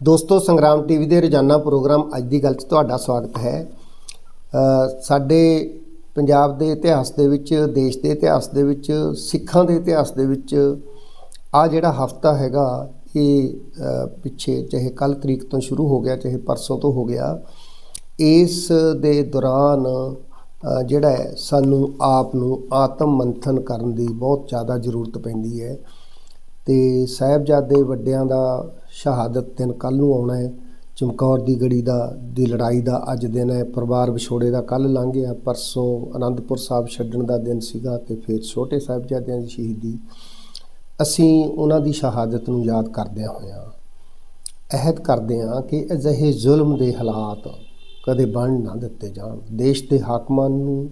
ਦੋਸਤੋ, ਸੰਗਰਾਮ ਟੀਵੀ ਦੇ ਰੋਜ਼ਾਨਾ ਪ੍ਰੋਗਰਾਮ ਅੱਜ ਦੀ ਗੱਲ 'ਚ ਤੁਹਾਡਾ ਸਵਾਗਤ ਹੈ। ਸਾਡੇ ਪੰਜਾਬ ਦੇ ਇਤਿਹਾਸ ਦੇ ਵਿੱਚ, ਦੇਸ਼ ਦੇ ਇਤਿਹਾਸ ਦੇ ਵਿੱਚ, ਸਿੱਖਾਂ ਦੇ ਇਤਿਹਾਸ ਦੇ ਵਿੱਚ ਆ ਜਿਹੜਾ ਹਫਤਾ ਹੈਗਾ, ਇਹ ਪਿੱਛੇ ਚਾਹੇ ਕੱਲ ਤਰੀਕ ਤੋਂ ਸ਼ੁਰੂ ਹੋ ਗਿਆ, ਚਾਹੇ ਪਰਸੋਂ ਤੋਂ ਹੋ ਗਿਆ, ਇਸ ਦੇ ਦੌਰਾਨ ਜਿਹੜਾ ਹੈ, ਸਾਨੂੰ ਆਪ ਨੂੰ ਆਤਮ ਮੰਥਨ ਕਰਨ ਦੀ ਬਹੁਤ ਜ਼ਿਆਦਾ ਜ਼ਰੂਰਤ ਪੈਂਦੀ ਹੈ। ਤੇ ਸਾਹਿਬਜ਼ਾਦੇ ਵੱਡਿਆਂ ਦਾ ਸ਼ਹਾਦਤ ਦਿਨ ਕੱਲ ਨੂੰ ਆਉਣਾ ਹੈ। ਚਮਕੌਰ ਦੀ ਗੜੀ ਦਾ, ਦੀ ਲੜਾਈ ਦਾ ਅੱਜ ਦਿਨ ਹੈ। ਪਰਿਵਾਰ ਵਿਛੋੜੇ ਦਾ ਕੱਲ ਲੰਘਿਆ ਪਰਸੋਂ ਅਨੰਦਪੁਰ ਸਾਹਿਬ ਛੱਡਣ ਦਾ ਦਿਨ ਸੀਗਾ ਤੇ ਫਿਰ ਛੋਟੇ ਸਾਹਿਬਜ਼ਾਦਿਆਂ ਦੀ ਸ਼ਹੀਦੀ। ਅਸੀਂ ਉਹਨਾਂ ਦੀ ਸ਼ਹਾਦਤ ਨੂੰ ਯਾਦ ਕਰਦਿਆਂ ਹੋਇਆਂ ਅਹਿਦ ਕਰਦੇ ਹਾਂ ਕਿ ਅਜਿਹੇ ਜ਼ੁਲਮ ਦੇ ਹਾਲਾਤ ਕਦੇ ਬਣ ਨਾ ਦਿੱਤੇ ਜਾਣ। ਦੇਸ਼ ਦੇ ਹਾਕਮਾਂ ਨੂੰ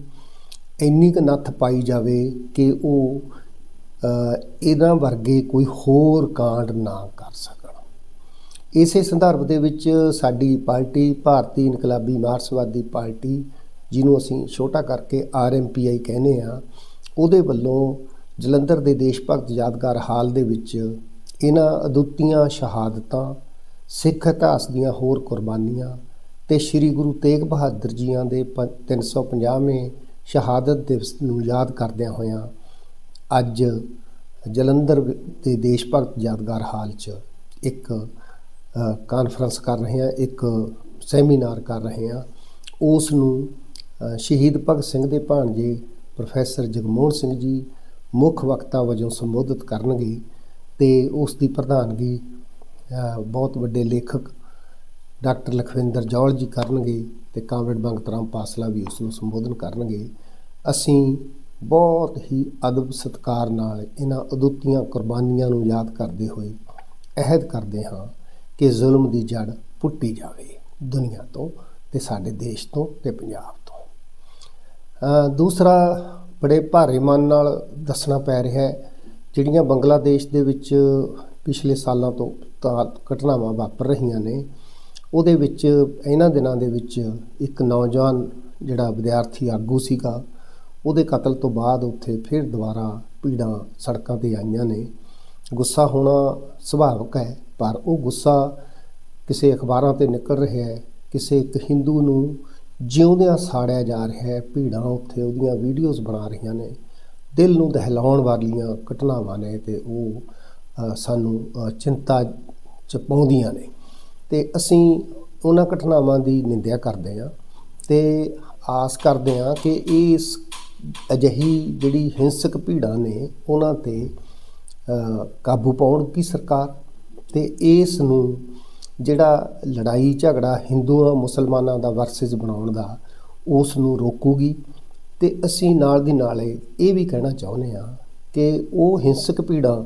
ਇੰਨੀ ਕੁ ਨੱਥ ਪਾਈ ਜਾਵੇ ਕਿ ਉਹ ਇਹਨਾਂ ਵਰਗੇ ਕੋਈ ਹੋਰ ਕਾਂਡ ਨਾ ਕਰ ਸਕੇ ਇਸੇ ਸੰਦਰਭ ਦੇ ਵਿੱਚ ਸਾਡੀ ਪਾਰਟੀ, ਭਾਰਤੀ ਇਨਕਲਾਬੀ ਮਾਰਕਸਵਾਦੀ ਪਾਰਟੀ, ਜਿਹਨੂੰ ਅਸੀਂ ਛੋਟਾ ਕਰਕੇ ਆਰਐਮਪੀਆਈ ਕਹਿੰਦੇ ਆ ਉਹਦੇ ਵੱਲੋਂ ਜਲੰਧਰ ਦੇ ਦੇਸ਼ ਭਗਤ ਯਾਦਗਾਰ ਹਾਲ ਦੇ ਵਿੱਚ ਇਹਨਾਂ ਅਦੁੱਤੀਆਂ ਸ਼ਹਾਦਤਾਂ, ਸਿੱਖ ਇਤਿਹਾਸ ਦੀਆਂ ਹੋਰ ਕੁਰਬਾਨੀਆਂ ਤੇ ਸ੍ਰੀ ਗੁਰੂ ਤੇਗ ਬਹਾਦਰ ਜੀਆਂ ਦੇ ਪ- 350ਵੇਂ ਸ਼ਹਾਦਤ ਦਿਵਸ ਨੂੰ ਯਾਦ ਕਰਦਿਆਂ ਹੋਇਆਂ ਅੱਜ ਜਲੰਧਰ ਦੇ ਦੇਸ਼ ਭਗਤ ਯਾਦਗਾਰ ਹਾਲ 'ਚ ਇੱਕ ਕਾਨਫਰੰਸ ਕਰ ਰਹੇ ਹਾਂ, ਇੱਕ ਸੈਮੀਨਾਰ ਕਰ ਰਹੇ ਹਾਂ। ਉਸ ਨੂੰ ਸ਼ਹੀਦ ਭਗਤ ਸਿੰਘ ਦੇ ਭਾਣਜੇ ਪ੍ਰੋਫੈਸਰ ਜਗਮੋਹਨ ਸਿੰਘ ਜੀ ਮੁੱਖ ਵਕਤਾ ਵਜੋਂ ਸੰਬੋਧਿਤ ਕਰਨਗੇ ਤੇ ਉਸ ਦੀ ਪ੍ਰਧਾਨਗੀ ਬਹੁਤ ਵੱਡੇ ਲੇਖਕ ਡਾਕਟਰ ਲਖਵਿੰਦਰ ਜੌਲ ਜੀ ਕਰਨਗੇ ਤੇ ਕਾਮਰੇਡ ਬੰਗਤ ਰਾਮ ਪਾਸਲਾ ਵੀ ਉਸ ਨੂੰ ਸੰਬੋਧਨ ਕਰਨਗੇ। ਅਸੀਂ ਬਹੁਤ ਹੀ ਅਦਬ ਸਤਕਾਰ ਨਾਲ ਇਹਨਾਂ ਅਦੁੱਤੀਆਂ ਕੁਰਬਾਨੀਆਂ ਨੂੰ ਯਾਦ ਕਰਦੇ ਹੋਏ ਅਹਿਦ ਕਰਦੇ ਹਾਂ। ਕਿ ਜ਼ੁਲਮ ਦੀ ਜੜ ਪੁੱਟੀ ਜਾਵੇ ਦੁਨੀਆ ਤੋਂ ਤੇ ਸਾਡੇ ਦੇਸ਼ ਤੋਂ ਤੇ ਪੰਜਾਬ ਤੋਂ। ਦੂਸਰਾ ਬੜੇ ਭਾਰੇ ਮਨ ਨਾਲ ਦੱਸਣਾ ਪੈ ਰਿਹਾ ਹੈ, ਜਿਹੜੀਆਂ ਬੰਗਲਾਦੇਸ਼ ਦੇ ਵਿੱਚ ਪਿਛਲੇ ਸਾਲਾਂ ਤੋਂ ਘਟਨਾਵਾਂ ਵਾਪਰ ਰਹੀਆਂ ਨੇ, ਉਹਦੇ ਵਿੱਚ ਇਹਨਾਂ ਦਿਨਾਂ ਦੇ ਵਿੱਚ ਇੱਕ ਨੌਜਵਾਨ ਜਿਹੜਾ ਵਿਦਿਆਰਥੀ ਆਗੂ ਸੀਗਾ, ਉਹਦੇ ਕਤਲ ਤੋਂ ਬਾਅਦ ਉੱਥੇ ਫਿਰ ਦੁਬਾਰਾ ਭੀੜਾਂ ਸੜਕਾਂ ਤੇ ਆਈਆਂ ਨੇ। ਗੁੱਸਾ ਹੋਣਾ ਸੁਭਾਵਿਕ ਹੈ। ਪਰ ਉਹ ਗੁੱਸਾ ਕਿਸੇ ਅਖਬਾਰਾਂ ਤੇ ਨਿਕਲ ਰਿਹਾ ਹੈ, ਕਿਸੇ ਇੱਕ ਹਿੰਦੂ ਨੂੰ ਜਿਉਂਦਿਆਂ ਸਾੜਿਆ ਜਾ ਰਿਹਾ ਹੈ, ਭੀੜਾਂ ਉੱਥੇ ਉਹਦੀਆਂ ਵੀਡੀਓਜ਼ ਬਣਾ ਰਹੀਆਂ ਨੇ, ਦਿਲ ਨੂੰ ਦਹਿਲਾਉਣ ਵਾਲੀਆਂ ਘਟਨਾਵਾਂ ਨੇ ਤੇ ਉਹ ਸਾਨੂੰ ਚਿੰਤਾ ਚ ਪਾਉਂਦੀਆਂ ਨੇ। ਤੇ ਅਸੀਂ ਉਹਨਾਂ ਘਟਨਾਵਾਂ ਦੀ ਨਿੰਦਿਆ ਕਰਦੇ ਹਾਂ ਤੇ ਆਸ ਕਰਦੇ ਹਾਂ ਕਿ ਇਸ ਅਜਿਹੀ ਜਿਹੜੀ ਹਿੰਸਕ ਭੀੜਾਂ ਨੇ ਉਹਨਾਂ ਤੇ ਕਾਬੂ ਪਾਉਣ ਕੀ ਸਰਕਾਰ? ਤੇ ਇਸ ਨੂੰ ਜਿਹੜਾ ਲੜਾਈ, ਝਗੜਾ ਹਿੰਦੂਆਂ ਮੁਸਲਮਾਨਾਂ ਦਾ ਵਰਸਸ ਬਣਾਉਣ ਦਾ, ਉਸ ਨੂੰ ਰੋਕੂਗੀ। ਤੇ ਅਸੀਂ ਨਾਲ ਦੀ ਨਾਲ ਇਹ ਵੀ ਕਹਿਣਾ ਚਾਹੁੰਦੇ ਹਾਂ ਕਿ ਉਹ ਹਿੰਸਕ ਭੀੜਾਂ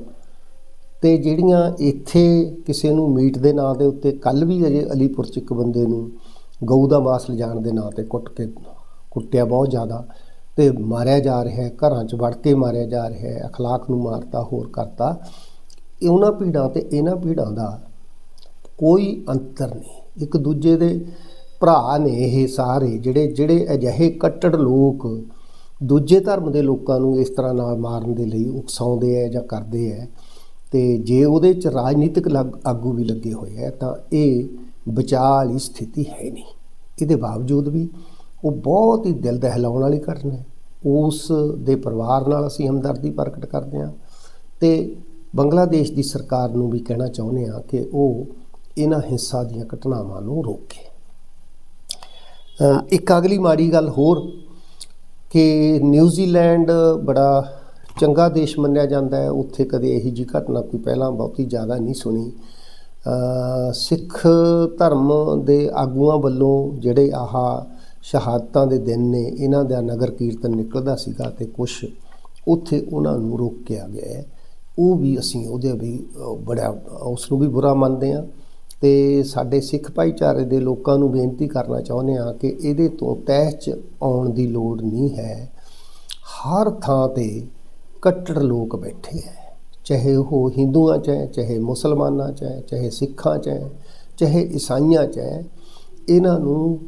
ਤੇ ਜਿਹੜੀਆਂ ਇੱਥੇ ਕਿਸੇ ਨੂੰ ਮੀਟ ਦੇ ਨਾਂ ਦੇ ਉੱਤੇ ਕੱਲ ਵੀ ਅਜੇ ਅਲੀਪੁਰ ਚ ਇੱਕ ਬੰਦੇ ਨੂੰ ਗਊ ਦਾ ਮਾਸ ਲਿਜਾਣ ਦੇ ਨਾਂ ਤੇ ਕੁੱਟ ਕੇ ਕੁੱਟਿਆ ਬਹੁਤ ਜ਼ਿਆਦਾ ਤੇ ਮਾਰਿਆ ਜਾ ਰਿਹਾ ਹੈ, ਘਰਾਂ 'ਚ ਵੜ ਕੇ ਮਾਰਿਆ ਜਾ ਰਿਹਾ ਹੈ, ਅਖਲਾਕ ਨੂੰ ਮਾਰਤਾ, ਹੋਰ ਕਰਤਾ। ਉਹਨਾਂ ਭੀੜਾਂ ਤੇ ਇਹਨਾਂ ਭੀੜਾਂ ਦਾ ਕੋਈ ਅੰਤਰ ਨਹੀਂ। ਇੱਕ ਦੂਜੇ ਦੇ ਭਰਾ ਨੇ ਇਹ ਸਾਰੇ ਜਿਹੜੇ ਜਿਹੜੇ ਅਜਿਹੇ ਕੱਟੜ ਲੋਕ ਦੂਜੇ ਧਰਮ ਦੇ ਲੋਕਾਂ ਨੂੰ ਇਸ ਤਰ੍ਹਾਂ ਨਾਲ ਮਾਰਨ ਦੇ ਲਈ ਉਕਸਾਉਂਦੇ ਆ ਜਾਂ ਕਰਦੇ ਆ ਤੇ ਜੇ ਉਹਦੇ ਚ ਰਾਜਨੀਤਿਕ ਲੱਗ- ਆਗੂ ਵੀ ਲੱਗੇ ਹੋਏ ਆ ਤਾਂ ਇਹ ਬਚਾਅ ਵਾਲੀ ਸਥਿਤੀ ਹੈ ਨਹੀਂ। ਇਹਦੇ ਬਾਵਜੂਦ ਵੀ ਉਹ ਬਹੁਤ ਹੀ ਦਿਲ ਦਹਿਲਾਉਣ ਵਾਲੀ ਘਟਨਾ ਹੈ ਉਸ ਦੇ ਪਰਿਵਾਰ ਨਾਲ ਅਸੀਂ ਹਮਦਰਦੀ ਪ੍ਰਗਟ ਕਰਦੇ ਹਾਂ ਤੇ ਬੰਗਲਾਦੇਸ਼ ਦੀ ਸਰਕਾਰ ਨੂੰ ਵੀ ਕਹਿਣਾ ਚਾਹੁੰਦੇ ਹਾਂ ਕਿ ਉਹ ਇਹਨਾਂ ਹਿੰਸਾ ਦੀਆਂ ਘਟਨਾਵਾਂ ਨੂੰ ਰੋਕੇ। ਇੱਕ ਅਗਲੀ ਮਾੜੀ ਗੱਲ ਹੋਰ ਕਿ ਨਿਊਜ਼ੀਲੈਂਡ ਬੜਾ ਚੰਗਾ ਦੇਸ਼ ਮੰਨਿਆ ਜਾਂਦਾ ਹੈ। ਉੱਥੇ ਕਦੇ ਇਹੋ ਜਿਹੀ ਘਟਨਾ ਕੋਈ ਪਹਿਲਾਂ ਬਹੁਤੀ ਜ਼ਿਆਦਾ ਨਹੀਂ ਸੁਣੀ। ਸਿੱਖ ਧਰਮ ਦੇ ਆਗੂਆਂ ਵੱਲੋਂ ਜਿਹੜੇ ਆਹ ਸ਼ਹਾਦਤਾਂ ਦੇ ਦਿਨ ਨੇ, ਇਹਨਾਂ ਦਾ ਨਗਰ ਕੀਰਤਨ ਨਿਕਲਦਾ ਸੀਗਾ ਤੇ ਕੁਝ ਉੱਥੇ ਉਹਨਾਂ ਨੂੰ ਰੋਕਿਆ ਗਿਆ ਹੈ। ਉਹ ਵੀ ਅਸੀਂ ਉਹਦੇ ਵੀ ਅ, ਬੜਾ ਉਸ ਨੂੰ ਵੀ ਬੁਰਾ ਮੰਨਦੇ ਹਾਂ ਤੇ ਸਾਡੇ ਸਿੱਖ ਭਾਈਚਾਰੇ ਦੇ ਲੋਕਾਂ ਨੂੰ ਬੇਨਤੀ ਕਰਨਾ ਚਾਹੁੰਦੇ ਹਾਂ ਕਿ ਇਹਦੇ ਤੋਂ ਤਹਿ 'ਚ ਆਉਣ ਦੀ ਲੋੜ ਨਹੀਂ ਹੈ। ਹਰ ਥਾਂ ਤੇ ਕੱਟੜ ਲੋਕ ਬੈਠੇ ਹੈ। ਚਾਹੇ ਉਹ ਹਿੰਦੂਆਂ 'ਚ ਹੈ ਚਾਹੇ ਮੁਸਲਮਾਨਾਂ 'ਚ ਹੈ ਚਾਹੇ ਸਿੱਖਾਂ 'ਚ ਹੈ ਚਾਹੇ ਈਸਾਈਆਂ 'ਚ ਹੈ ਇਹਨਾਂ ਨੂੰ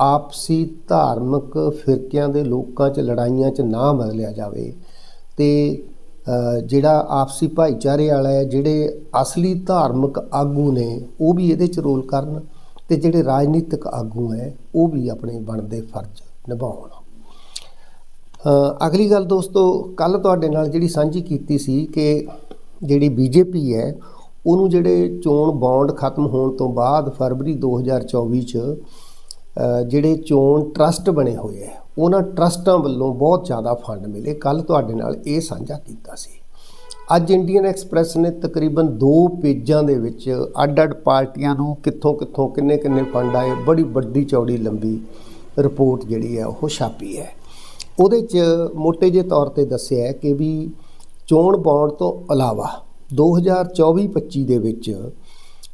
ਆਪਸੀ ਧਾਰਮਿਕ ਫਿਰਕਿਆਂ ਦੇ ਲੋਕਾਂ 'ਚ ਲੜਾਈਆਂ 'ਚ ਨਾ ਬਦਲਿਆ ਜਾਵੇ ਤੇ ਜਿਹੜਾ ਆਪਸੀ ਭਾਈਚਾਰੇ ਵਾਲਾ ਹੈ, ਜਿਹੜੇ ਅਸਲੀ ਧਾਰਮਿਕ ਆਗੂ ਨੇ, ਉਹ ਵੀ ਇਹਦੇ 'ਚ ਰੋਲ ਕਰਨ ਤੇ ਜਿਹੜੇ ਰਾਜਨੀਤਿਕ ਆਗੂ ਹੈ, ਉਹ ਵੀ ਆਪਣੇ ਬਣਦੇ ਫਰਜ਼ ਨਿਭਾਉਣ। ਅਗਲੀ ਗੱਲ ਦੋਸਤੋ ਕੱਲ ਤੁਹਾਡੇ ਨਾਲ ਜਿਹੜੀ ਸਾਂਝੀ ਕੀਤੀ ਸੀ ਕਿ ਜਿਹੜੀ ਬੀਜੇਪੀ ਹੈ, ਉਹਨੂੰ ਜਿਹੜੇ ਚੋਣ ਬੌਂਡ ਖਤਮ ਹੋਣ ਤੋਂ ਬਾਅਦ ਫਰਵਰੀ 2024 ਚ ਜਿਹੜੇ ਚੋਣ ਟਰਸਟ ਬਣੇ ਹੋਏ ਹੈ, ਉਹਨਾਂ ਟਰਸਟਾਂ ਵੱਲੋਂ ਬਹੁਤ ਜ਼ਿਆਦਾ ਫੰਡ ਮਿਲੇ। ਕੱਲ ਤੁਹਾਡੇ ਨਾਲ ਇਹ ਸਾਂਝਾ ਕੀਤਾ ਸੀ। ਅੱਜ ਇੰਡੀਅਨ ਐਕਸਪ੍ਰੈਸ ਨੇ ਤਕਰੀਬਨ 2 ਪੇਜਾਂ ਦੇ ਵਿੱਚ ਅੱਡ-ਅੱਡ ਪਾਰਟੀਆਂ ਨੂੰ ਕਿੱਥੋਂ ਕਿੱਥੋਂ ਕਿੰਨੇ ਕਿੰਨੇ ਫੰਡ ਆਏ, ਬੜੀ ਵੱਡੀ ਚੌੜੀ ਲੰਬੀ ਰਿਪੋਰਟ ਜਿਹੜੀ ਹੈ, ਉਹ ਛਾਪੀ ਹੈ। ਉਹਦੇ 'ਚ ਮੋਟੇ ਜਿਹੇ ਤੌਰ ਤੇ ਦੱਸਿਆ ਹੈ ਕਿ ਵੀ ਚੋਣ ਬੌਂਡ ਤੋਂ ਇਲਾਵਾ 2024-25 ਦੇ ਵਿੱਚ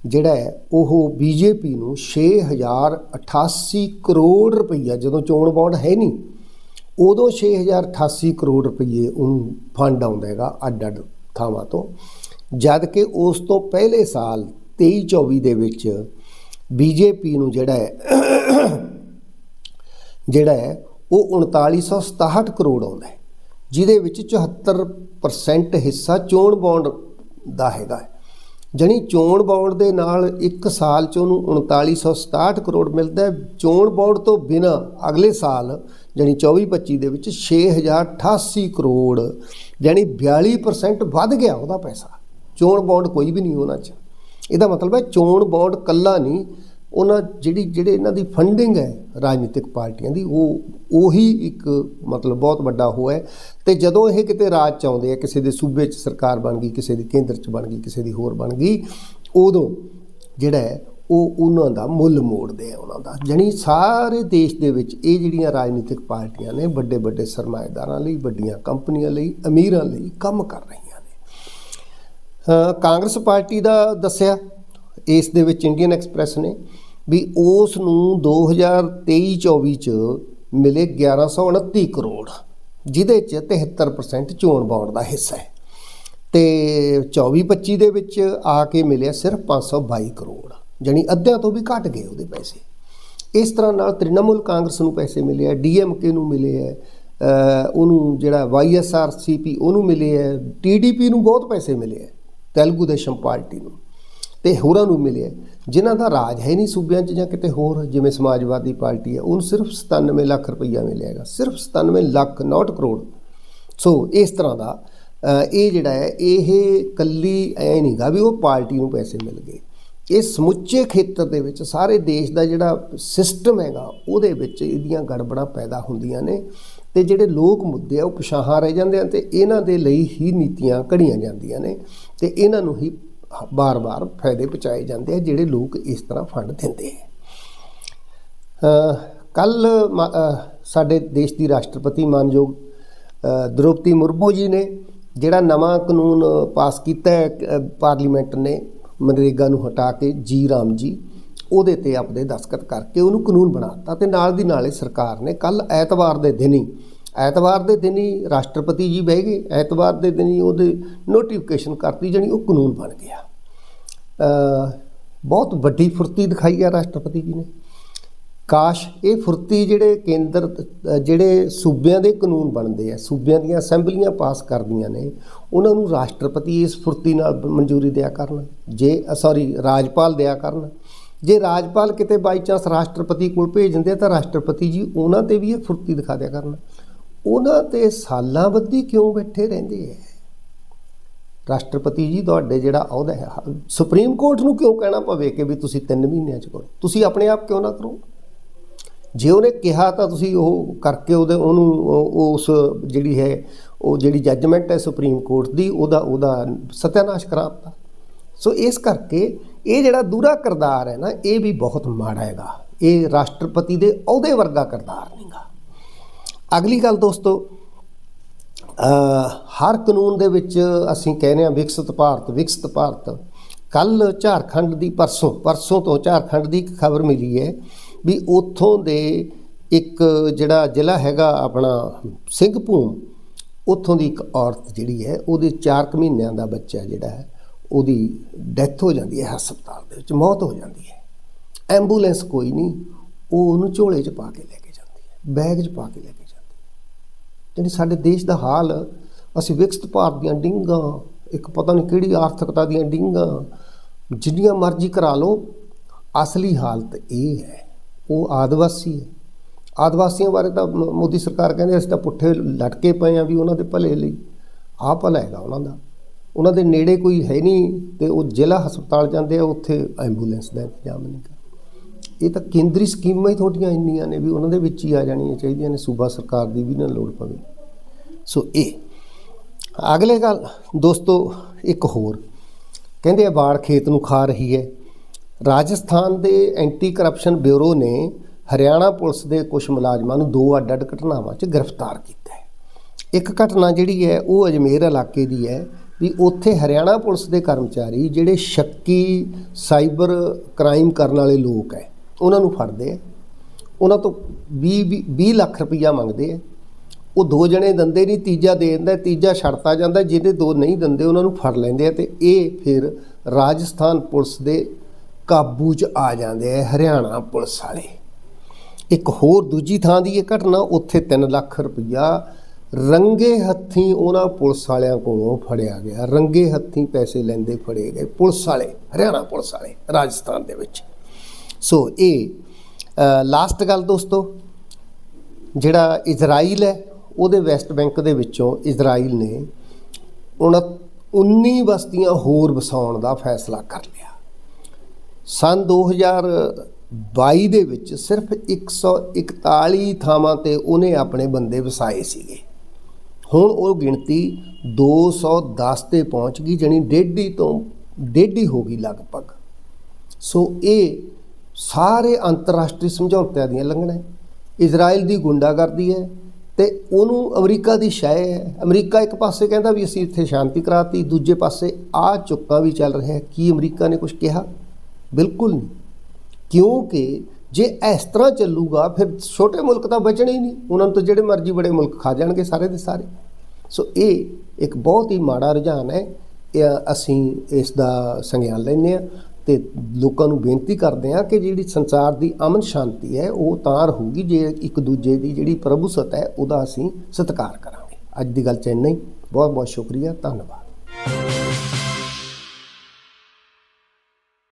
ਜਿਹੜਾ ਹੈ, ਉਹ ਬੀਜੇਪੀ ਨੂੰ 6088 ਕਰੋੜ ਰੁਪਈਆ, ਜਦੋਂ ਚੋਣ ਬੌਂਡ ਹੈ ਨਹੀਂ, ਉਦੋਂ 6088 ਕਰੋੜ ਰੁਪਈਏ ਉਹਨੂੰ ਫੰਡ ਆਉਂਦਾ ਹੈਗਾ ਅੱਡ-ਅੱਡ ਥਾਵਾਂ ਤੋਂ। ਜਦ ਕਿ ਉਸ ਤੋਂ ਪਹਿਲੇ ਸਾਲ 23-24 ਦੇ ਵਿੱਚ ਬੀਜੇਪੀ ਨੂੰ ਜਿਹੜਾ ਹੈ ਜਿਹੜਾ ਹੈ, ਉਹ 3967 ਕਰੋੜ ਆਉਂਦਾ ਹੈ, ਜਿਹਦੇ ਵਿੱਚ 74% ਹਿੱਸਾ ਚੋਣ ਬੌਂਡ ਦਾ ਹੈਗਾ ਜਾਣੀ ਚੋਣ ਬੌਂਡ ਦੇ ਨਾਲ ਇੱਕ ਸਾਲ ਚ ਉਹਨੂੰ 3967 ਕਰੋੜ ਮਿਲਦਾ ਚੋਣ ਬੌਂਡ ਤੋਂ ਬਿਨਾ ਅਗਲੇ ਸਾਲ, ਜਾਣੀ 24-25 ਦੇ ਵਿੱਚ 6088 ਕਰੋੜ, ਜਾਣੀ 42% ਵੱਧ ਗਿਆ ਉਹਦਾ ਪੈਸਾ। ਚੋਣ ਬੌਂਡ ਕੋਈ ਵੀ ਨਹੀਂ ਉਹਨਾਂ ਚ ਇਹਦਾ ਮਤਲਬ ਹੈ ਚੋਣ ਬੌਂਡ ਕੱਲਾ ਨਹੀਂ ਉਹਨਾਂ ਜਿਹੜੀ, ਜਿਹੜੇ ਇਹਨਾਂ ਦੀ ਫੰਡਿੰਗ ਹੈ ਰਾਜਨੀਤਿਕ ਪਾਰਟੀਆਂ ਦੀ, ਉਹ, ਉਹੀ ਇੱਕ ਮਤਲਬ ਬਹੁਤ ਵੱਡਾ ਹੋ ਹੈ। ਤੇ ਜਦੋਂ ਇਹ ਕਿਤੇ ਰਾਜ ਚ ਆਉਂਦੇ ਆ, ਕਿਸੇ ਦੇ ਸੂਬੇ 'ਚ ਸਰਕਾਰ ਬਣ ਗਈ, ਕਿਸੇ ਦੀ ਕੇਂਦਰ 'ਚ ਬਣ ਗਈ, ਕਿਸੇ ਦੀ ਹੋਰ ਬਣ ਗਈ, ਉਦੋਂ ਜਿਹੜਾ ਹੈ, ਉਹ ਉਹਨਾਂ ਦਾ ਮੁੱਲ ਮੋੜਦੇ ਆ ਉਹਨਾਂ ਦਾ। ਜਣੀ ਸਾਰੇ ਦੇਸ਼ ਦੇ ਵਿੱਚ ਇਹ ਜਿਹੜੀਆਂ ਰਾਜਨੀਤਿਕ ਪਾਰਟੀਆਂ ਨੇ, ਵੱਡੇ ਵੱਡੇ ਸਰਮਾਏਦਾਰਾਂ ਲਈ, ਵੱਡੀਆਂ ਕੰਪਨੀਆਂ ਲਈ, ਅਮੀਰਾਂ ਲਈ ਕੰਮ ਕਰ ਰਹੀਆਂ ਨੇ। ਕਾਂਗਰਸ ਪਾਰਟੀ ਦਾ ਦੱਸਿਆ, ਇਸ ਦੇ ਵਿੱਚ ਇੰਡੀਅਨ ਐਕਸਪ੍ਰੈਸ ਨੇ। ਵੀ ਉਸ ਨੂੰ 2023-24 ਚ ਮਿਲੇ 1129 ਕਰੋੜ, ਜਿਹਦੇ ਚ 73% ਚੋਣ ਬੌਂਡ ਦਾ ਹਿੱਸਾ ਹੈ। ਤੇ 24-25 ਦੇ ਵਿੱਚ ਆ ਕੇ ਮਿਲਿਆ ਸਿਰਫ 522 ਕਰੋੜ, ਜਾਣੀ ਅੱਧਿਆਂ ਤੋਂ ਵੀ ਘਟ ਗਏ ਉਹਦੇ ਪੈਸੇ। ਇਸ ਤਰ੍ਹਾਂ ਨਾਲ ਤ੍ਰਿਣਮੂਲ ਕਾਂਗਰਸ ਨੂੰ ਪੈਸੇ ਮਿਲੇ ਆ ਡੀਐਮਕੇ ਨੂੰ ਮਿਲੇ ਆ ਉਹਨੂੰ ਜਿਹੜਾ ਵਾਈਐਸਆਰਸੀਪੀ ਉਹਨੂੰ ਮਿਲੇ ਆ ਟੀਡੀਪੀ ਨੂੰ ਬਹੁਤ ਪੈਸੇ ਮਿਲੇ ਆ, ਤੇਲਗੂ ਦੇਸ਼ਮ ਪਾਰਟੀ ਨੂੰ। ਤੇ ਹੋਰਾਂ ਨੂੰ ਮਿਲੇ ਆ। ਜਿਨ੍ਹਾਂ ਦਾ ਰਾਜ ਹੈ ਨਹੀਂ ਸੂਬਿਆਂ 'ਚ ਜਾਂ ਕਿਤੇ ਹੋਰ, ਜਿਵੇਂ ਸਮਾਜਵਾਦੀ ਪਾਰਟੀ ਹੈ, ਉਹਨੂੰ ਸਿਰਫ 97 ਲੱਖ ਰੁਪਈਆ ਮਿਲਿਆ ਹੈਗਾ। ਸਿਰਫ 97 ਲੱਖ 9 ਕਰੋੜ। ਸੋ ਇਸ ਤਰ੍ਹਾਂ ਦਾ ਇਹ ਜਿਹੜਾ ਹੈ, ਇਹ ਕੱਲੀ ਐ ਨਹੀਂਗਾ ਵੀ ਉਹ ਪਾਰਟੀ ਨੂੰ ਪੈਸੇ ਮਿਲ ਗਏ। ਇਹ ਸਮੁੱਚੇ ਖੇਤਰ ਦੇ ਵਿੱਚ ਸਾਰੇ ਦੇਸ਼ ਦਾ ਜਿਹੜਾ ਸਿਸਟਮ ਹੈਗਾ, ਉਹਦੇ ਵਿੱਚ ਇਹਦੀਆਂ ਗੜਬੜਾਂ ਪੈਦਾ ਹੁੰਦੀਆਂ ਨੇ ਤੇ ਜਿਹੜੇ ਲੋਕ ਮੁੱਦੇ ਆ, ਉਹ ਪਿਛਾਹਾਂ ਰਹਿ ਜਾਂਦੇ ਆ ਤੇ ਇਹਨਾਂ ਦੇ ਲਈ ਹੀ ਨੀਤੀਆਂ ਘੜੀਆਂ ਜਾਂਦੀਆਂ ਨੇ ਤੇ ਇਹਨਾਂ ਨੂੰ ਹੀ ਬਾਰ-ਬਾਰ ਫਾਇਦੇ ਪਹੁੰਚਾਏ ਜਾਂਦੇ ਆ, ਜਿਹੜੇ ਲੋਕ ਇਸ ਤਰ੍ਹਾਂ ਫੰਡ ਦਿੰਦੇ ਆ। ਕੱਲ ਸਾਡੇ ਦੇਸ਼ ਦੀ ਰਾਸ਼ਟਰਪਤੀ ਮਾਨਯੋਗ ਦ੍ਰੋਪਦੀ ਮੁਰਮੂ ਜੀ ਨੇ ਜਿਹੜਾ ਨਵਾਂ ਕਾਨੂੰਨ ਪਾਸ ਕੀਤਾ ਹੈ ਪਾਰਲੀਮੈਂਟ ਨੇ ਮਨਰੇਗਾ ਨੂੰ ਹਟਾ ਕੇ ਜੀ ਰਾਮ ਜੀ, ਉਹਦੇ ਤੇ ਆਪਦੇ ਦਸਖਤ ਕਰਕੇ ਉਹਨੂੰ ਕਾਨੂੰਨ ਬਣਾਤਾ ਤੇ ਨਾਲ ਦੀ ਨਾਲੇ ਸਰਕਾਰ ਨੇ ਕੱਲ ਐਤਵਾਰ ਦੇ ਦਿਨ ਹੀ, ਐਤਵਾਰ ਦੇ ਦਿਨ ਹੀ ਰਾਸ਼ਟਰਪਤੀ ਜੀ ਬਹਿ ਗਏ, ਐਤਵਾਰ ਦੇ ਦਿਨ ਹੀ ਉਹਦੇ ਨੋਟੀਫਿਕੇਸ਼ਨ ਕਰਤੀ ਜਾਣੀ ਉਹ ਕਾਨੂੰਨ ਬਣ ਗਿਆ। ਬਹੁਤ ਵੱਡੀ ਫੁਰਤੀ ਦਿਖਾਈ ਹੈ ਰਾਸ਼ਟਰਪਤੀ ਜੀ ਨੇ। ਕਾਸ਼ ਇਹ ਫੁਰਤੀ ਜਿਹੜੇ ਕੇਂਦਰ ਜਿਹੜੇ ਸੂਬਿਆਂ ਦੇ ਕਾਨੂੰਨ ਬਣਦੇ ਆ, ਸੂਬਿਆਂ ਦੀਆਂ ਅਸੈਂਬਲੀਆਂ ਪਾਸ ਕਰਦੀਆਂ ਨੇ, ਉਹਨਾਂ ਨੂੰ ਰਾਸ਼ਟਰਪਤੀ ਇਸ ਫੁਰਤੀ ਨਾਲ ਮਨਜ਼ੂਰੀ ਦਿਆ ਕਰਨ, ਜੇ, ਸੌਰੀ, ਰਾਜਪਾਲ ਦਿਆ ਕਰਨ। ਜੇ ਰਾਜਪਾਲ ਕਿਤੇ ਬਾਈ ਚਾਂਸ ਰਾਸ਼ਟਰਪਤੀ ਕੋਲ ਭੇਜ ਦਿੰਦੇ ਤਾਂ ਰਾਸ਼ਟਰਪਤੀ ਜੀ ਉਹਨਾਂ ਤੇ ਵੀ ਇਹ ਫੁਰਤੀ ਦਿਖਾ ਦਿਆ ਕਰਨ। ਉਹਨਾਂ ਤੇ ਸਾਲਾਂ ਬੱਧੀ ਕਿਉਂ ਬੈਠੇ ਰਹਿੰਦੇ ਐ? ਰਾਸ਼ਟਰਪਤੀ ਜੀ, ਤੁਹਾਡੇ ਜਿਹੜਾ ਅਹੁਦਾ ਹੈ ਸੁਪਰੀਮ ਕੋਰਟ ਨੂੰ ਕਿਉਂ ਕਹਿਣਾ ਪਵੇ ਕਿ ਵੀ ਤੁਸੀਂ 3 ਮਹੀਨਿਆਂ ਚ ਕਰੋ? ਤੁਸੀਂ ਆਪਣੇ ਆਪ ਕਿਉਂ ਨਾ ਕਰੋ? ਜੇ ਉਹਨੇ ਕਿਹਾ ਤਾਂ ਤੁਸੀਂ ਉਹ ਕਰਕੇ ਉਹਦੇ, ਉਹਨੂੰ, ਉਹ- ਉਸ ਜਿਹੜੀ ਹੈ, ਉਹ ਜਿਹੜੀ ਜੱਜਮੈਂਟ ਹੈ ਸੁਪਰੀਮ ਕੋਰਟ ਦੀ, ਉਹਦਾ ਉਹਦਾ ਸਤਿਆਨਾਸ਼ ਕਰਾਤਾ। ਸੋ ਇਸ ਕਰਕੇ ਇਹ ਜਿਹੜਾ ਦੂਰਾ ਕਰਦਾਰ ਹੈ ਨਾ, ਇਹ ਵੀ ਬਹੁਤ ਮਾੜਾ ਹੈਗਾ। ਇਹ ਰਾਸ਼ਟਰਪਤੀ ਦੇ ਅਹੁਦੇ ਵਰਗਾ ਕਰਦਾਰ ਨਹੀਂਗਾ। ਅਗਲੀ ਗੱਲ ਦੋਸਤੋ ਹਰ ਕਾਨੂੰਨ ਦੇ ਵਿੱਚ ਅਸੀਂ ਕਹਿੰਦੇ ਆ ਵਿਕਸਿਤ ਭਾਰਤ ਵਿਕਸਿਤ ਭਾਰਤ। ਕੱਲ ਝਾਰਖੰਡ ਦੀ ਪਰਸੋਂ ਪਰਸੋਂ ਤੋਂ ਝਾਰਖੰਡ ਦੀ ਇੱਕ ਖਬਰ ਮਿਲੀ ਹੈ ਵੀ ਉੱਥੋਂ ਦੇ ਇੱਕ ਜਿਹੜਾ ਜ਼ਿਲ੍ਹਾ ਹੈਗਾ ਆਪਣਾ ਸਿੰਘਭੂਮ, ਉੱਥੋਂ ਦੀ ਇੱਕ ਔਰਤ ਜਿਹੜੀ ਹੈ, ਉਹਦੇ 4 ਮਹੀਨਿਆਂ ਦਾ ਬੱਚਾ ਜਿਹੜਾ ਹੈ, ਉਹਦੀ ਡੈਥ ਹੋ ਜਾਂਦੀ ਹੈ, ਹਸਪਤਾਲ ਦੇ ਵਿੱਚ ਮੌਤ ਹੋ ਜਾਂਦੀ ਹੈ। ਐਂਬੂਲੈਂਸ ਕੋਈ ਨਹੀਂ, ਉਹ ਉਹਨੂੰ ਝੋਲੇ 'ਚ ਪਾ ਕੇ ਲੈ ਕੇ ਜਾਂਦੀ ਹੈ, ਬੈਗ 'ਚ ਪਾ ਕੇ ਲੈ ਕੇ ਜਿਹੜੀ ਸਾਡੇ ਦੇਸ਼ ਦਾ ਹਾਲ, ਅਸੀਂ ਵਿਕਸਿਤ ਭਾਰਤ ਦੀਆਂ ਡਿੰਗਾਂ, ਇੱਕ ਪਤਾ ਨਹੀਂ ਕਿਹੜੀ ਆਰਥਿਕਤਾ ਦੀਆਂ ਡਿੰਗਾਂ, ਜਿੰਨੀਆਂ ਮਰਜ਼ੀ ਕਰਾ ਲਓ, ਅਸਲੀ ਹਾਲਤ ਇਹ ਹੈ, ਉਹ ਆਦਿਵਾਸੀ ਹੈ। ਆਦਿਵਾਸੀਆਂ ਬਾਰੇ ਤਾਂ ਮੋਦੀ ਸਰਕਾਰ ਕਹਿੰਦੇ ਅਸੀਂ ਤਾਂ ਪੁੱਠੇ ਲਟਕੇ ਪਏ ਆ ਵੀ ਉਹਨਾਂ ਦੇ ਭਲੇ ਲਈ, ਆਹ ਭਲਾ ਹੈਗਾ ਉਹਨਾਂ ਦਾ। ਉਹਨਾਂ ਦੇ ਨੇੜੇ ਕੋਈ ਹੈ ਨਹੀਂ ਤੇ ਉਹ ਜ਼ਿਲ੍ਹਾ ਹਸਪਤਾਲ ਜਾਂਦੇ ਆ, ਉੱਥੇ ਐਂਬੂਲੈਂਸ ਦਾ ਇੰਤਜ਼ਾਮ ਨਹੀਂ ਕਰ ਇਹ ਤਾਂ ਕੇਂਦਰੀ ਸਕੀਮਾਂ ਹੀ ਤੁਹਾਡੀਆਂ ਇੰਨੀਆਂ ਨੇ ਵੀ ਉਹਨਾਂ ਦੇ ਵਿੱਚ ਹੀ ਆ ਜਾਣੀਆਂ ਚਾਹੀਦੀਆਂ ਨੇ, ਸੂਬਾ ਸਰਕਾਰ ਦੀ ਵੀ ਨਾ ਲੋੜ ਪਵੇ। ਸੋ ਇਹ, ਅਗਲੇ ਗੱਲ, ਦੋਸਤੋ, ਇੱਕ ਹੋਰ। ਕਹਿੰਦੇ ਆ, ਬਾੜ ਖੇਤ ਨੂੰ ਖਾ ਰਹੀ ਹੈ। ਰਾਜਸਥਾਨ ਦੇ ਐਂਟੀ ਕਰਪਸ਼ਨ ਬਿਊਰੋ ਨੇ ਹਰਿਆਣਾ ਪੁਲਿਸ ਦੇ ਕੁਝ ਮੁਲਾਜ਼ਮਾਂ ਨੂੰ ਦੋ ਅੱਡ-ਅੱਡ ਘਟਨਾਵਾਂ 'ਚ ਗ੍ਰਿਫਤਾਰ ਕੀਤਾ ਹੈ। ਇੱਕ ਘਟਨਾ ਜਿਹੜੀ ਹੈ, ਉਹ ਅਜਮੇਰ ਇਲਾਕੇ ਦੀ ਹੈ ਵੀ ਉੱਥੇ ਹਰਿਆਣਾ ਪੁਲਿਸ ਦੇ ਕਰਮਚਾਰੀ ਜਿਹੜੇ ਸ਼ੱਕੀ ਸਾਈਬਰ ਕ੍ਰਾਈਮ ਕਰਨ ਵਾਲੇ ਲੋਕ ਹੈ। ਉਹਨਾਂ ਨੂੰ ਫੜਦੇ ਆ। ਉਹਨਾਂ ਤੋਂ 20 20 ਲੱਖ ਰੁਪਈਆ ਮੰਗਦੇ ਆ। ਉਹ ਦੋ ਜਣੇ ਦੰਦੇ ਨਹੀਂ, ਤੀਜਾ ਦੇ ਦਿੰਦਾ, ਤੀਜਾ ਛੱਡਤਾ ਜਾਂਦਾ, ਜਿਹਦੇ ਦੋ ਨਹੀਂ ਦੰਦੇ ਉਹਨਾਂ ਨੂੰ ਫੜ ਲੈਂਦੇ ਆ ਤੇ ਇਹ ਫਿਰ ਰਾਜਸਥਾਨ ਪੁਲਿਸ ਦੇ ਕਾਬੂ 'ਚ ਆ ਜਾਂਦੇ ਆ, ਹਰਿਆਣਾ ਪੁਲਿਸ ਵਾਲੇ। ਇੱਕ ਹੋਰ ਦੂਜੀ ਥਾਂ ਦੀ ਇਹ ਘਟਨਾ, ਉੱਥੇ 3 ਲੱਖ ਰੁਪਈਆ ਰੰਗੇ ਹੱਥੀਂ ਉਹਨਾਂ ਪੁਲਿਸ ਵਾਲਿਆਂ ਕੋਲੋਂ ਫੜਿਆ ਗਿਆ। ਰੰਗੇ ਹੱਥੀਂ ਪੈਸੇ ਲੈਂਦੇ ਫੜੇ ਗਏ ਪੁਲਿਸ ਵਾਲੇ, ਹਰਿਆਣਾ ਪੁਲਿਸ ਵਾਲੇ, ਰਾਜਸਥਾਨ ਦੇ ਵਿੱਚ। ਸੋ ਇਹ ਲਾਸਟ ਗੱਲ ਦੋਸਤੋ, ਜਿਹੜਾ ਇਜ਼ਰਾਈਲ ਹੈ, ਉਹਦੇ ਵੈਸਟ ਬੈਂਕ ਦੇ ਵਿੱਚੋਂ ਇਜ਼ਰਾਈਲ ਨੇ ਉਣ 19 ਬਸਤੀਆਂ ਹੋਰ ਵਸਾਉਣ ਦਾ ਫੈਸਲਾ ਕਰ ਲਿਆ। ਸਨ 2022 ਦੇ ਵਿੱਚ ਸਿਰਫ 141 ਥਾਵਾਂ ਤੇ ਉਹਨੇ ਆਪਣੇ ਬੰਦੇ ਵਸਾਏ ਸੀਗੇ। ਹੁਣ ਉਹ ਗਿਣਤੀ 210 ਤੇ ਪਹੁੰਚ ਗਈ, ਜਣੀ ਡੇਢੀ ਤੋਂ ਡੇਢੀ ਹੋ ਗਈ ਲਗਭਗ। ਸੋ ਇਹ ਸਾਰੇ ਅੰਤਰਰਾਸ਼ਟਰੀ ਸਮਝੌਤਿਆਂ ਦੀਆਂ ਲੰਘਣਾ ਹੈ। ਇਜ਼ਰਾਈਲ ਦੀ ਗੁੰਡਾਗਰਦੀ ਹੈ ਤੇ ਉਹਨੂੰ ਅਮਰੀਕਾ ਦੀ ਸ਼ੈ ਹੈ। ਅਮਰੀਕਾ ਇੱਕ ਪਾਸੇ ਕਹਿੰਦਾ ਵੀ ਅਸੀਂ ਇੱਥੇ ਸ਼ਾਂਤੀ ਕਰਾਤੀ, ਦੂਜੇ ਪਾਸੇ ਆ ਚੁੱਕਾ ਵੀ ਚੱਲ ਰਿਹਾ ਕੀ ਅਮਰੀਕਾ ਨੇ ਕੁਝ ਕਿਹਾ? ਬਿਲਕੁਲ ਨਹੀਂ। ਕਿਉਂਕਿ ਜੇ ਇਸ ਤਰ੍ਹਾਂ ਚੱਲੂਗਾ, ਫਿਰ ਛੋਟੇ ਮੁਲਕ ਤਾਂ ਬਚਣੇ ਹੀ ਨਹੀਂ। ਉਹਨਾਂ ਨੂੰ ਤਾਂ ਜਿਹੜੇ ਮਰਜ਼ੀ ਬੜੇ ਮੁਲਕ ਖਾ ਜਾਣਗੇ ਸਾਰੇ ਦੇ ਸਾਰੇ। ਸੋ ਇਹ ਇੱਕ ਬਹੁਤ ਹੀ ਮਾੜਾ ਰੁਝਾਨ ਹੈ। ਇਹ ਅਸੀਂ ਇਸ ਦਾ ਸੰਗਿਆਨ ਲੈਂਦੇ ਆ ਤੇ ਲੋਕਾਂ ਨੂੰ ਬੇਨਤੀ ਕਰਦੇ ਆ ਕਿ ਜਿਹੜੀ ਸੰਸਾਰ ਦੀ ਅਮਨ ਸ਼ਾਂਤੀ ਹੈ, ਉਹ ਤਾਂ ਰਹੂਗੀ ਜੇ ਇੱਕ ਦੂਜੇ ਦੀ ਜਿਹੜੀ ਪ੍ਰਭੂਸਤ ਹੈ, ਉਹਦਾ ਅਸੀਂ ਸਤਿਕਾਰ ਕਰਾਂਗੇ। ਅੱਜ ਦੀ ਗੱਲ ਚ ਇੰਨਾ ਹੀ। ਬਹੁਤ ਬਹੁਤ ਸ਼ੁਕਰੀਆ। ਧੰਨਵਾਦ।